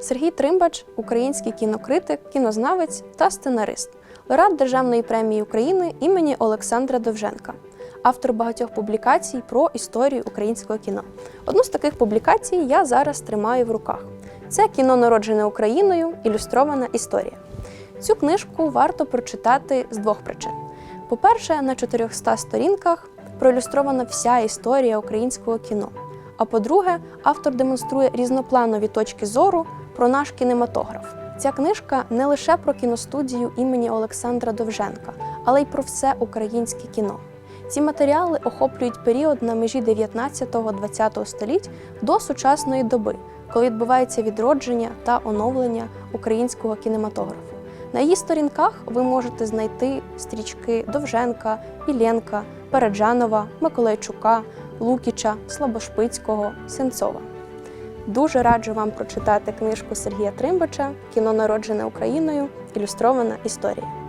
Сергій Тримбач український кінокритик, кінознавець та сценарист, лауреат Державної премії України імені Олександра Довженка, автор багатьох публікацій про історію українського кіно. Одну з таких публікацій я зараз тримаю в руках. Це кіно народжене Україною, ілюстрована історія. Цю книжку варто прочитати з двох причин. По-перше, на 400 сторінках проілюстрована вся історія українського кіно. А по-друге, автор демонструє різнопланові точки зору про наш кінематограф. Ця книжка не лише про кіностудію імені Олександра Довженка, але й про все українське кіно. Ці матеріали охоплюють період на межі 19-20 століть до сучасної доби, коли відбувається відродження та оновлення українського кінематографу. На її сторінках ви можете знайти стрічки Довженка, Ілєнка, Переджанова, Миколайчука, Лукіча, Слабошпицького, Сенцова. Дуже раджу вам прочитати книжку Сергія Тримбача Кіно народжене Україною. Ілюстрована історія.